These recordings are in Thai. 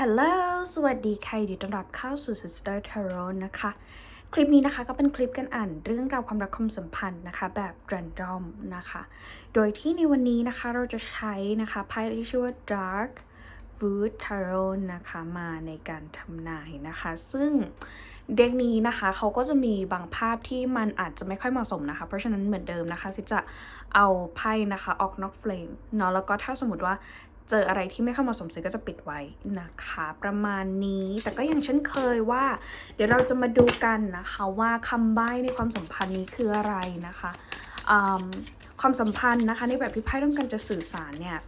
ฮัลโหล สวัสดีค่ะยินดีต้อนรับเข้าสู่ Sister Tarot นะคะ คลิปนี้นะคะก็เป็นคลิปกันอ่านเรื่องราวความรักความสัมพันธ์นะคะ แบบ random นะคะ โดยที่ในวันนี้นะคะเราจะใช้นะคะไพ่ที่ชื่อว่า Dark Wood Tarot นะคะมาในการทำนายนะคะ ซึ่งเด็กนี้นะคะเขาก็จะมีบางภาพที่มันอาจจะไม่ค่อยเหมาะสมนะคะ เพราะฉะนั้นเหมือนเดิมนะคะซิจะเอาไพ่นะคะออกนอกเฟรมเนาะแล้วก็ถ้าสมมติว่า เจออะไรที่ไม่ค่อยเหมาสมซิก็จะปิดไว้นะคะ ประมาณนี้แต่ก็อย่างเช่นเคยว่า เดี๋ยวเราจะมาดูกันนะคะว่าคำใบ้ในความสัมพันธ์นี้คืออะไรนะคะความสัมพันธ์นะคะในแบบที่ไพ่ต้องการจะสื่อสารเนี่ย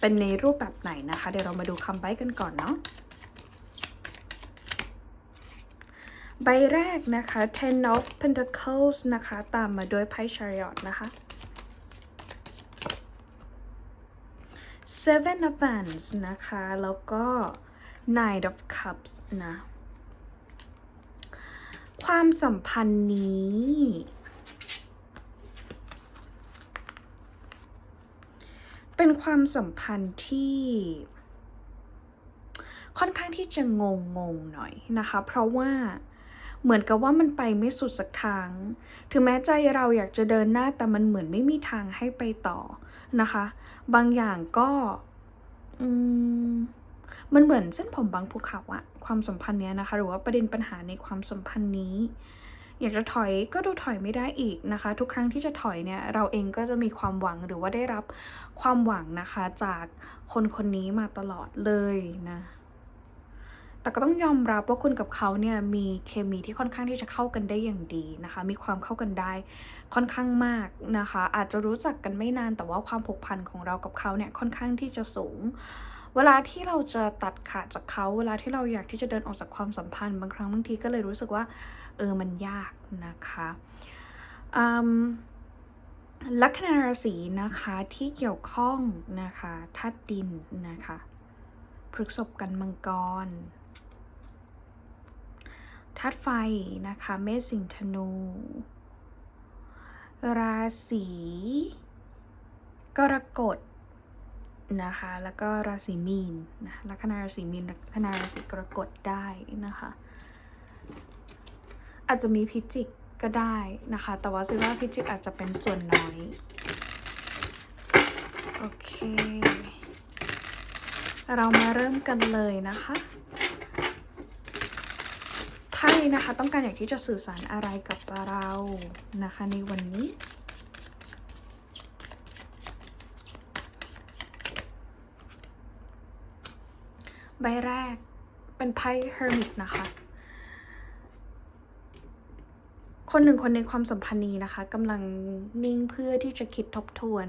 เป็นในรูปแบบไหนนะคะ เดี๋ยวเรามาดูคำใบ้กันก่อนเนาะใบแรกนะคะ ten of pentacles นะคะ ตามมาด้วยไพ่ chariot นะคะ Seven of Wands นะคะ แล้วก็ Nine of Cups นะ ความสัมพันธ์นี้ เป็นความสัมพันธ์ที่ค่อนข้างที่จะงงงงหน่อยนะคะ เพราะว่า เหมือนกับว่ามันไปไม่สุดสักทาง ถึงแม้ใจเราอยากจะเดินหน้าแต่มันเหมือนไม่มีทางให้ไปต่อนะคะ บางอย่างก็อืมมันเหมือนเส้นผมบางภูเขาอะความสัมพันธ์เนี้ยนะคะ หรือว่าประเด็นปัญหาในความสัมพันธ์นี้ อยากจะถอยก็ดูถอยไม่ได้อีกนะคะ ทุกครั้งที่จะถอยเนี่ยเราเองก็จะมีความหวังหรือว่าได้รับความหวังนะคะจากคนคนนี้มาตลอดเลยนะ แต่ก็ต้องยอมรับว่าคุณกับเขาเนี่ยมีเคมีที่ค่อนข้างที่จะเข้ากันได้อย่างดีนะคะ มีความเข้ากันได้ค่อนข้างมากนะคะ อาจจะรู้จักกันไม่นานแต่ว่าความผูกพันของเรากับเขาเนี่ยค่อนข้างที่จะสูง เวลาที่เราจะตัดขาดจากเขา เวลาที่เราอยากที่จะเดินออกจากความสัมพันธ์ บางครั้งบางทีก็เลยรู้สึกว่าเออมันยากนะคะอืมลัคนาราศีนะคะที่เกี่ยวข้องนะคะธาตุดินนะคะพฤกษบกันมังกร ธาตุไฟนะคะเมษสิงธนู ราศีกรกฎนะคะแล้วก็ราศีมีนนะลัคนาราศีมีนลัคนาราศีกรกฎได้นะคะอาจจะมีพิจิกก็ได้นะคะ แต่ว่าซิว่าพิจิกอาจจะเป็นส่วนน้อย โอเค เรามาเริ่มกันเลยนะคะ ไพ่นะคะ ต้องการอยากที่จะสื่อสารอะไรกับเรานะคะ ในวันนี้ใบแรกเป็นไพ่ Hermit นะคะ คนหนึ่งคนในความสัมพันธ์นี้นะคะกำลังนิ่งเพื่อที่จะคิดทบทวน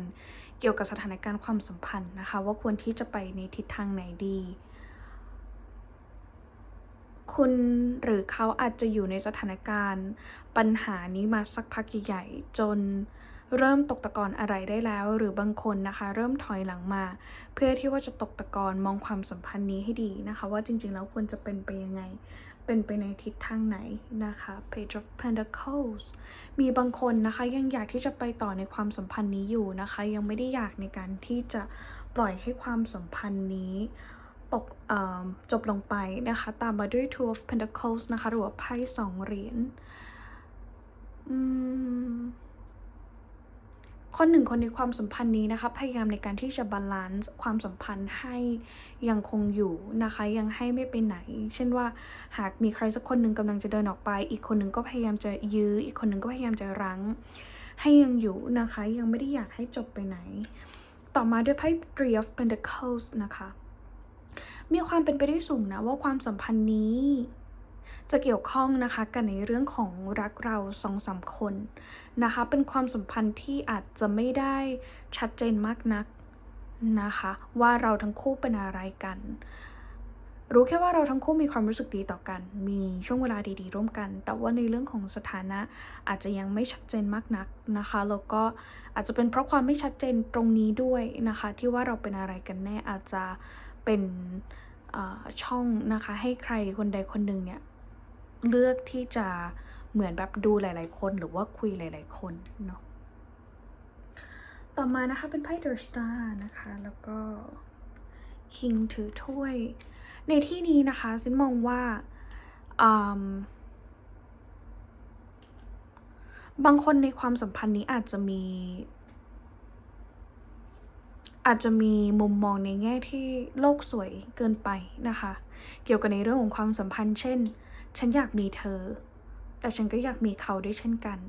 เกี่ยวกับสถานการณ์ความสัมพันธ์นะคะ ว่าควรที่จะไปในทิศทางไหนดี คุณหรือเขาอาจจะอยู่ในสถานการณ์ ปัญหานี้มาสักพักใหญ่ๆจนเริ่มตกตะกอนอะไรได้แล้ว หรือบางคนนะคะ เริ่มถอยหลังมา เพื่อที่ว่าจะตกตะกอนมองความสัมพันธ์นี้ให้ดีนะคะ ว่าจริงๆแล้วควรจะเป็นไปยังไง เป็นไปในทิศทางไหนนะคะ Page of Pentacles มีบางคนนะคะยังอยากที่จะไปต่อในความสัมพันธ์นี้อยู่นะคะ ยังไม่ได้อยากในการที่จะปล่อยให้ความสัมพันธ์นี้ ตกจบลงไปนะคะ ตามมาด้วย Two of Pentacles นะคะ หรือว่าไพ่สองเหรียญคนหนึ่งคนในความสัมพันธ์นี้นะคะ พยายามในการที่จะบาลานซ์ความสัมพันธ์ให้ยังคงอยู่นะคะ ยังให้ไม่ไปไหน เช่นว่าหากมีใครสักคนหนึ่งกำลังจะเดินออกไป อีกคนหนึ่งก็พยายามจะยื้อ อีกคนหนึ่งก็พยายามจะรั้ง ให้ยังอยู่นะคะ ยังไม่ได้อยากให้จบไปไหน ต่อมาด้วยไพ่ Three of Pentacles นะคะ มีความเป็นไปได้สูงนะว่าความสัมพันธ์นี้ จะเกี่ยวข้องนะคะกันในเรื่องของรักเราสองสามคนนะคะ เป็นความสัมพันธ์ที่อาจจะไม่ได้ชัดเจนมากนักนะคะ ว่าเราทั้งคู่เป็นอะไรกัน รู้แค่ว่าเราทั้งคู่มีความรู้สึกดีต่อกัน มีช่วงเวลาดีๆ ร่วมกัน แต่ว่าในเรื่องของสถานะอาจจะยังไม่ชัดเจนมากนักนะคะแล้วก็อาจจะเป็นเพราะความไม่ชัดเจนตรงนี้ด้วยนะคะ ที่ว่าเราเป็นอะไรกันแน่อาจจะ เป็นช่องนะคะให้ใครคนใดคนหนึ่งเนี่ยเลือกที่จะเหมือนแบบดูหลาย ๆ คนหรือว่าคุยหลาย ๆ คนเนาะต่อมานะคะเป็นไพ่ The Star นะคะแล้วก็ King ถือถ้วย ในที่นี้นะคะซินมองว่าบางคนในความสัมพันธ์นี้อาจจะมี อาจจะมีมุมมองในแง่ที่โลกสวยเกินไปนะคะ เกี่ยวกับในเรื่องของความสัมพันธ์ เช่น ฉันอยากมีเธอ แต่ฉันก็อยากมีเขาด้วยเช่นกัน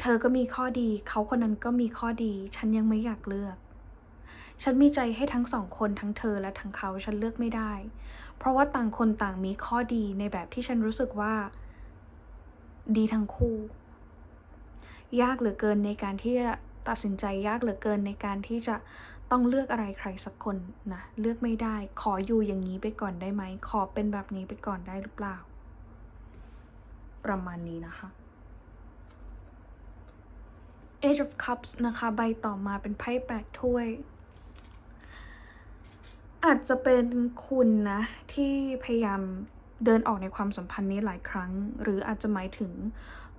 เธอก็มีข้อดี เขาคนนั้นก็มีข้อดี ฉันยังไม่อยากเลือก ฉันมีใจให้ทั้งสองคนทั้งเธอและทั้งเขาฉันเลือกไม่ได้ เพราะว่าต่างคนต่างมีข้อดีในแบบที่ฉันรู้สึกว่า ดีทั้งคู่ ยากเหลือเกินในการที่จะ ตัดสินใจยากเหลือเกินในการที่จะต้องเลือกอะไรใครสักคนนะ เลือกไม่ได้ ขออยู่อย่างนี้ไปก่อนได้ไหม ขอเป็นแบบนี้ไปก่อนได้หรือเปล่า ประมาณนี้นะคะ Age of Cups นะคะ ใบต่อมาเป็นไพ่แปดถ้วย อาจจะเป็นคุณนะ ที่พยายามเดินออกในความสัมพันธ์นี้หลายครั้ง หรืออาจจะหมายถึง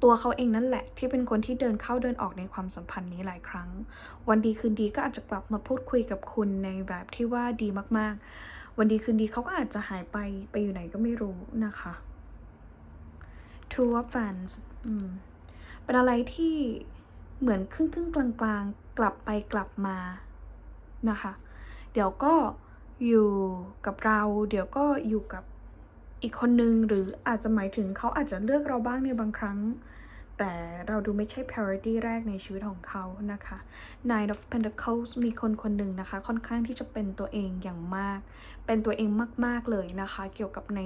ตัวเขาเองนั่นแหละที่เป็นคนที่เดินเข้าเดินออกในความสัมพันธ์นี้หลายครั้ง วันดีคืนดีก็อาจจะกลับมาพูดคุยกับคุณในแบบที่ว่าดีมากๆ วันดีคืนดีเขาก็อาจจะหายไปไปอยู่ไหนก็ไม่รู้นะคะ Two of Fans อืมเป็นอะไรที่เหมือนครึ่งครึ่งกลางกลางๆกลับไปกลับมานะคะ เดี๋ยวก็อยู่กับเรา เดี๋ยวก็อยู่กับ อีกคนนึงหรืออาจจะหมายถึงเขาอาจจะเลือกเราบ้างในบางครั้ง แต่เราดูไม่ใช่ priority แรกในชีวิตของเขานะคะ Nine of Pentacles มีคนคนหนึ่งนะคะ ค่อนข้างที่จะเป็นตัวเองอย่างมาก เป็นตัวเองมาก ๆ เลยนะคะ เกี่ยวกับใน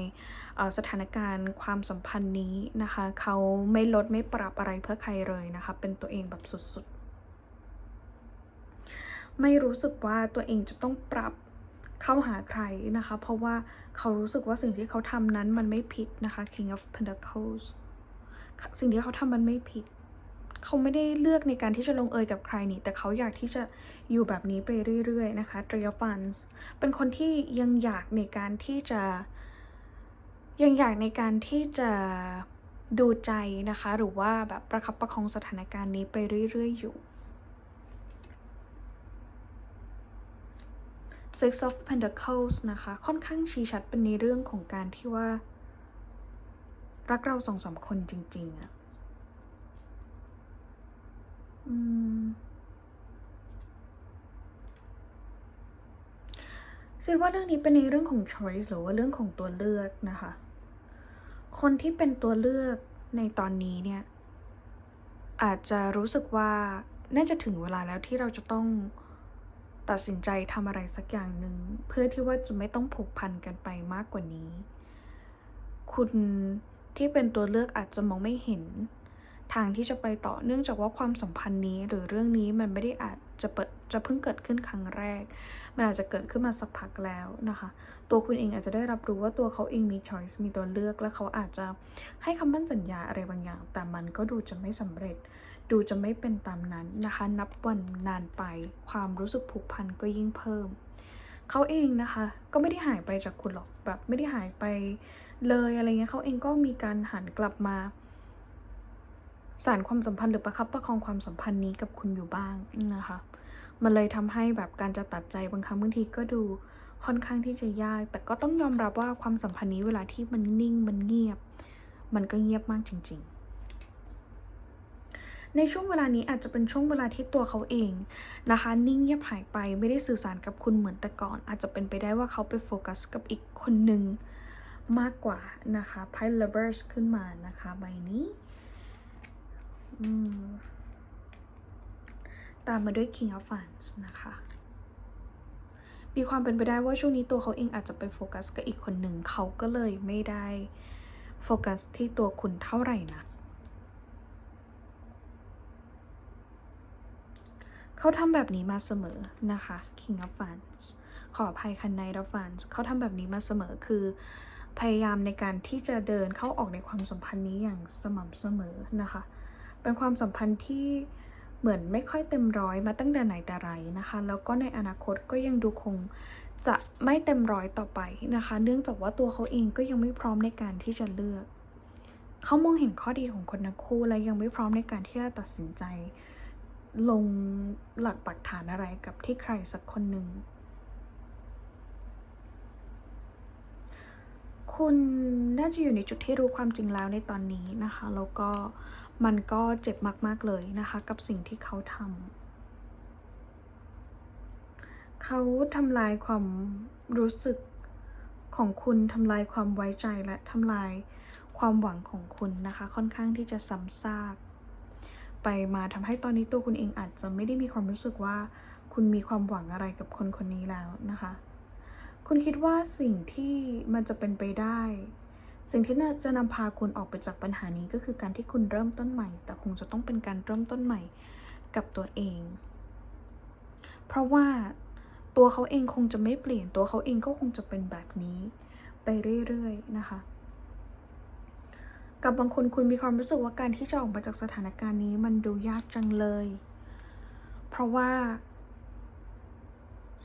สถานการณ์ความสัมพันธ์นี้นะคะ เขาไม่ลดไม่ปรับอะไรเพื่อใครเลยนะคะ เป็นตัวเองแบบสุดๆ ไม่รู้สึกว่าตัวเองจะต้องปรับ เข้าหาใครนะคะ เพราะว่าเขารู้สึกว่าสิ่งที่เขาทำนั้นมันไม่ผิดนะคะ King of Pentacles สิ่งที่เขาทำมันไม่ผิด เขาไม่ได้เลือกในการที่จะลงเอยกับใครนี่ แต่เขาอยากที่จะอยู่แบบนี้ไปเรื่อยๆนะคะ t r i o f a n s เป็นคนที่ยังอยากในการที่จะ ยังอยากในการที่จะดูใจนะคะ หรือว่าแบบประคับประคองสถานการณ์นี้ไปเรื่อยๆอยู่ Six of Pentacles นะคะ ค่อนข้างชี้ชัดเป็นในเรื่องของการที่ว่า รักเราสองสามคนจริง ๆอะอืมคิดว่าเรื่องนี้เป็นในเรื่องของ choice หรือว่าเรื่องของตัวเลือกนะคะ คนที่เป็นตัวเลือกในตอนนี้เนี่ย อาจจะรู้สึกว่าน่าจะถึงเวลาแล้วที่เราจะต้อง ตัดสินใจทำอะไรสักอย่างหนึ่งเพื่อที่ว่าจะไม่ต้องผูกพันกันไปมากกว่านี้ คุณที่เป็นตัวเลือกอาจจะมองไม่เห็น ทางที่จะไปต่อเนื่องจากว่าความสัมพันธ์นี้หรือเรื่องนี้มันไม่ได้อาจจะเปิดจะเพิ่งเกิดขึ้นครั้งแรก มันอาจจะเกิดขึ้นมาสักพักแล้วนะคะ ตัวคุณเองอาจจะได้รับรู้ว่าตัวเขาเองมี choice มีตัวเลือก และเขาอาจจะให้คำมั่นสัญญาอะไรบางอย่าง แต่มันก็ดูจะไม่สำเร็จ ดูจะไม่เป็นตามนั้นนะคะ นับวันนานไป ความรู้สึกผูกพันก็ยิ่งเพิ่ม เขาเองนะคะ ก็ไม่ได้หายไปจากคุณหรอกแบบไม่ได้หายไปเลยอะไรเงี้ยเขาเองก็มีการหันกลับมา สารความสัมพันธ์หรือประคับประคองความสัมพันธ์นี้กับคุณอยู่บ้างนะคะ มันเลยทำให้แบบการจะตัดใจบางครั้งบางทีก็ดูค่อนข้างที่จะยาก แต่ก็ต้องยอมรับว่าความสัมพันธ์นี้เวลาที่มันนิ่งมันเงียบ มันก็เงียบมากจริง ๆ ในช่วงเวลานี้อาจจะเป็นช่วงเวลาที่ตัวเขาเองนะคะ นิ่งเงียบหายไปไม่ได้สื่อสารกับคุณเหมือนแต่ก่อน อาจจะเป็นไปได้ว่าเขาไปโฟกัสกับอีกคนหนึ่งมากกว่านะคะไพ่ lovers ขึ้นมานะคะใบนี้ตามมาด้วย King of Wands นะคะ มีความเป็นไปได้ว่าช่วงนี้ตัวเขาเองอาจจะไปโฟกัสกับอีกคนหนึ่ง เขาก็เลยไม่ได้โฟกัสที่ตัวคุณเท่าไหร่นะ เขาทำแบบนี้มาเสมอนะคะ King of Wands ขออภัยค่ะ Knight of Wands เขาทำแบบนี้มาเสมอคือ พยายามในการที่จะเดินเข้าออกในความสัมพันธ์นี้อย่างสม่ำเสมอนะคะ เป็นความสัมพันธ์ที่เหมือนไม่ค่อยเต็มร้อยมาตั้งแต่ไหนแต่ไรนะคะ แล้วก็ในอนาคตก็ยังดูคงจะไม่เต็มร้อยต่อไปนะคะ เนื่องจากว่าตัวเขาเองก็ยังไม่พร้อมในการที่จะเลือก เขามองเห็นข้อดีของคนทั้งคู่และยังไม่พร้อมในการที่จะตัดสินใจ ลงหลักปักฐานอะไรกับที่ใครสักคนหนึ่ง คุณน่าจะอยู่ในจุดที่รู้ความจริงแล้วในตอนนี้นะคะ แล้วก็มันก็เจ็บมาก ๆ เลยนะคะ กับสิ่งที่เขาทำ เขาทำลายความรู้สึกของคุณทำลายความไว้ใจและทำลายความหวังของคุณนะคะ ค่อนข้างที่จะซ้ำซาก ไปมาทำให้ตอนนี้ตัวคุณเองอาจจะไม่ได้มีความรู้สึกว่า คุณมีความหวังอะไรกับคนคนนี้แล้วนะคะ คุณคิดว่าสิ่งที่มันจะเป็นไปได้ สิ่งที่น่าจะนำพาคุณออกไปจากปัญหานี้ก็คือการที่คุณเริ่มต้นใหม่ แต่คงจะต้องเป็นการเริ่มต้นใหม่กับตัวเอง เพราะว่าตัวเขาเองคงจะไม่เปลี่ยนตัวเขาเองก็คงจะเป็นแบบนี้ ไปเรื่อยๆนะคะ กับบางคนคุณมีความรู้สึกว่าการที่จะออกมาจากสถานการณ์นี้มันดูยากจังเลย เพราะว่า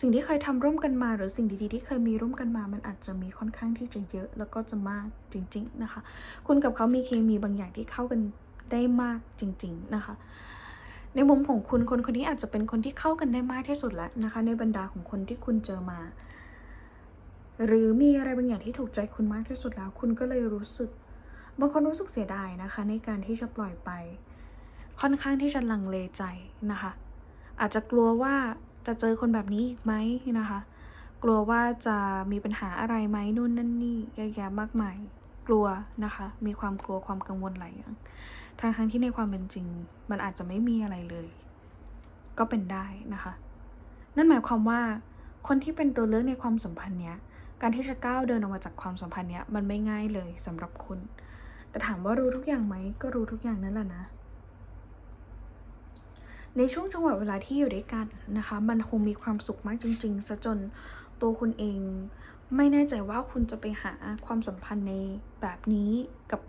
สิ่งที่เคยทำร่วมกันมา หรือสิ่งดีๆที่เคยมีร่วมกันมา มันอาจจะมีค่อนข้างที่จะเยอะ แล้วก็จะมากจริง ๆ นะคะ คุณกับเขามีเคมีบางอย่างที่เข้ากันได้มากจริง ๆ นะคะ ในมุมของคุณคนคนนี้อาจจะเป็นคนที่เข้ากันได้มากที่สุดแล้วนะคะ ในบรรดาของคนที่คุณเจอมา หรือมีอะไรบางอย่างที่ถูกใจคุณมากที่สุดแล้ว คุณก็เลยรู้สึก บางคนรู้สึกเสียดายนะคะ ในการที่จะปล่อยไป ค่อนข้างที่จะลังเลใจนะคะ อาจจะกลัวว่าจะเจอคนแบบนี้อีกไหมนะคะ กลัวว่าจะมีปัญหาอะไรไหมนู่นนั่นนี่เยอะแยะมากมายกลัวนะคะ มีความกลัวความกังวลหลายอย่างทางทั้งที่ในความเป็นจริง มันอาจจะไม่มีอะไรเลย ก็เป็นได้นะคะ นั่นหมายความว่า คนที่เป็นตัวเลือกในความสัมพันธ์เนี้ย การที่จะก้าวเดินออกมาจากความสัมพันธ์เนี้ยมันไม่ง่ายเลยสำหรับคุณ แต่ถามว่ารู้ทุกอย่างไหมก็รู้ทุกอย่างนั่นแหละนะ ในช่วงจังหวะเวลาที่อยู่ด้วยกันนะคะ มันคงมีความสุขมากจริงๆซะจนตัวคุณเองไม่แน่ใจว่าคุณจะไปหาความสัมพันธ์ในแบบนี้กับ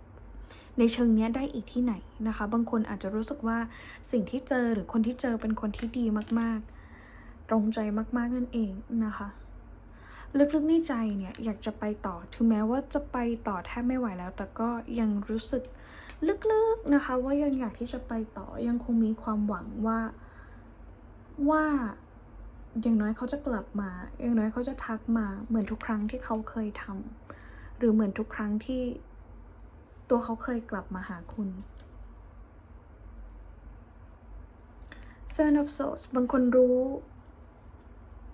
ในเชิงนี้ได้อีกที่ไหนนะคะ บางคนอาจจะรู้สึกว่าสิ่งที่เจอหรือคนที่เจอเป็นคนที่ดีมากๆ ตรงใจมากๆนั่นเองนะคะ ลึกๆในใจเนี่ยอยากจะไปต่อ ถึงแม้ว่าจะไปต่อแทบไม่ไหวแล้ว แต่ก็ยังรู้สึกลึกๆนะคะ ว่ายังอยากที่จะไปต่อยังคงมีความหวังว่าว่าอย่างน้อยเขาจะกลับมา อย่างน้อยเขาจะทักมาเหมือนทุกครั้งที่เขาเคยทำหรือเหมือนทุกครั้งที่ตัวเขาเคยกลับมาหาคุณ Seven of Swords บางคนรู้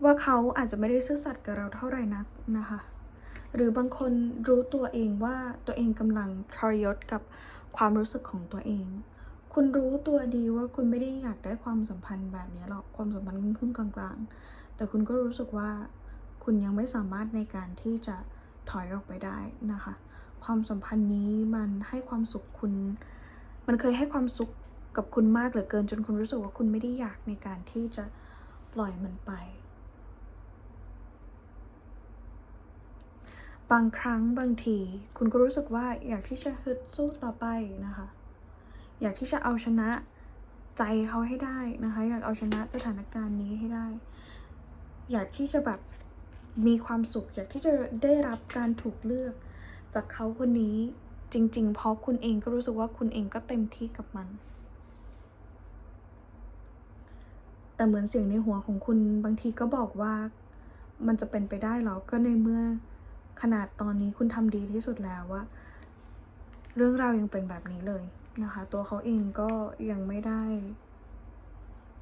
ว่าเขาอาจจะไม่ได้ซื่อสัตย์กับเราเท่าไหร่นักนะคะ หรือบางคนรู้ตัวเองว่าตัวเองกำลังทรยศกับความรู้สึกของตัวเอง คุณรู้ตัวดีว่าคุณไม่ได้อยากได้ความสัมพันธ์แบบนี้หรอก ความสัมพันธ์ครึ่งกลางๆ แต่คุณก็รู้สึกว่าคุณยังไม่สามารถในการที่จะถอยออกไปได้นะคะ ความสัมพันธ์นี้มันให้ความสุขคุณ มันเคยให้ความสุขกับคุณมากเหลือเกินจนคุณรู้สึกว่าคุณไม่ได้อยากในการที่จะปล่อยมันไป บางครั้งบางที คุณก็รู้สึกว่าอยากที่จะฮึดสู้ต่อไปนะคะ อยากที่จะเอาชนะใจเขาให้ได้นะคะ อยากเอาชนะสถานการณ์นี้ให้ได้ อยากที่จะแบบมีความสุข อยากที่จะได้รับการถูกเลือก จากเขาคนนี้จริง ๆ เพราะคุณเองก็รู้สึกว่าคุณเองก็เต็มที่กับมัน แต่เหมือนเสียงในหัวของคุณบางทีก็บอกว่ามันจะเป็นไปได้หรอ ก็ในเมื่อ ขนาดตอนนี้คุณทำดีที่สุดแล้วว่าเรื่องราวยังเป็นแบบนี้เลยนะคะ ตัวเขาเองก็ยังไม่ได้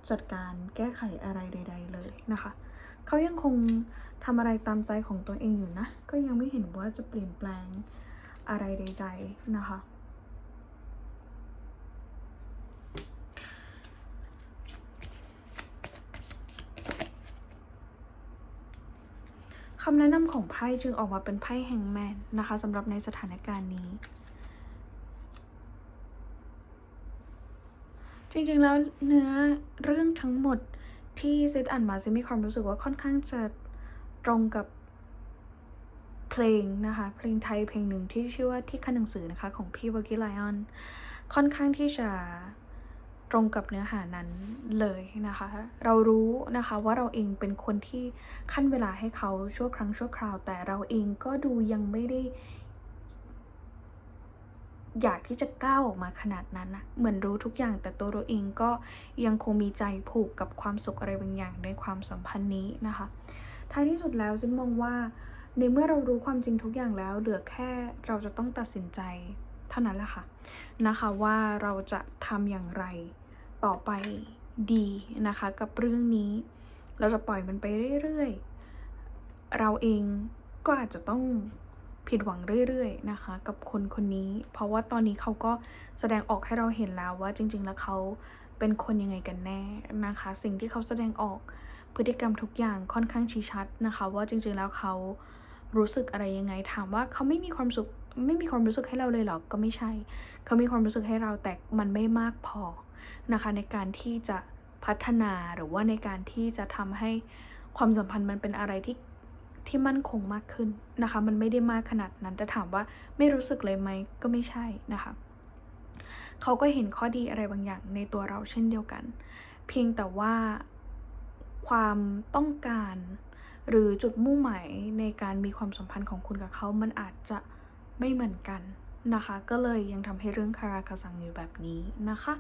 จัดการแก้ไขอะไรใด ๆ เลยนะคะเขายังคงทำอะไรตามใจของตัวเองอยู่นะ ก็ยังไม่เห็นว่าจะเปลี่ยนแปลงอะไรใด ๆ นะคะำแนะนำของไพ่จึงออกมาเป็นไพ่แฮงแมนนะคะสำหรับในสถานการณ์นี้ จริงๆแล้วเนื้อเรื่องทั้งหมดที่เซตอ่านมาจะมีความรู้สึกว่าค่อนข้างจะตรงกับเพลงนะคะ เพลงไทยเพลงหนึ่งที่ชื่อว่าที่คันหนังสือนะคะ ของพี่วอกิไลออนค่อนข้างที่จะ ตรงกับเนื้อหานั้นเลยนะคะ เรารู้นะคะว่าเราเองเป็นคนที่ขั้นเวลาให้เขาชั่วครั้งชั่วคราว แต่เราเองก็ดูยังไม่ได้ อยากที่จะก้าวออกมาขนาดนั้นนะเหมือนรู้ทุกอย่างแต่ตัวเราเองก็ยังคงมีใจผูกกับความสุขอะไรบางอย่างในความสัมพันธ์นี้นะคะ ท้ายที่สุดแล้วฉันมองว่าในเมื่อเรารู้ความจริงทุกอย่างแล้ว เหลือแค่เราจะต้องตัดสินใจเท่านั้นแหละค่ะนะคะว่าเราจะทำอย่างไร ต่อไปดีนะคะ กับเรื่องนี้ เราจะปล่อยมันไปเรื่อยๆ เราเองก็อาจจะต้องผิดหวังเรื่อยๆนะคะ กับคนคนนี้ เพราะว่าตอนนี้เขาก็แสดงออกให้เราเห็นแล้วว่าจริง ๆ แล้วเขาเป็นคนยังไงกันแน่นะคะ สิ่งที่เขาแสดงออกพฤติกรรมทุกอย่างค่อนข้างชี้ชัดนะคะ ว่าจริง ๆ แล้วเขารู้สึกอะไรยังไง ถามว่าเขาไม่มีความสุขไม่มีความรู้สึกให้เราเลยเหรอก็ไม่ใช่ เขามีความรู้สึกให้เราแต่มันไม่มากพอ นะคะในการที่จะพัฒนาหรือว่าในการที่จะทำให้ความสัมพันธ์มันเป็นอะไรที่ที่มั่นคงมากขึ้นนะคะ มันไม่ได้มากขนาดนั้นแต่ถามว่าไม่รู้สึกเลยไหมก็ไม่ใช่นะคะเขาก็เห็นข้อดีอะไรบางอย่างในตัวเราเช่นเดียวกัน เพียงแต่ว่าความต้องการ หรือจุดมุ่งหมายในการมีความสัมพันธ์ของคุณกับเขา มันอาจจะไม่เหมือนกันนะคะ ก็เลยยังทำให้เรื่องคาราคาซังอยู่แบบนี้นะคะ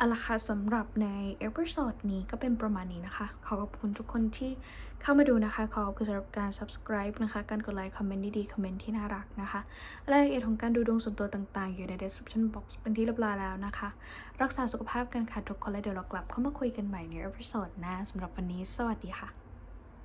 เอาละค่ะสำหรับในเอพิโซดนี้ก็เป็นประมาณนี้นะคะ ขอขอบคุณทุกคนที่เข้ามาดูนะคะ ขอขอบคุณสำหรับการ subscribe นะคะ การกดไลค์ คอมเมนต์ดีๆ คอมเมนต์ที่น่ารักนะคะรายละเอียดของการดูดวงส่วนตัวต่างๆ อยู่ใน description box เป็นที่เรียบร้อยแล้วนะคะ รักษาสุขภาพกันค่ะทุกคนแล้วเดี๋ยวเรากลับเข้ามาคุยกันใหม่ในเอพิโซดหน้าสำหรับวันนี้ สวัสดีค่ะ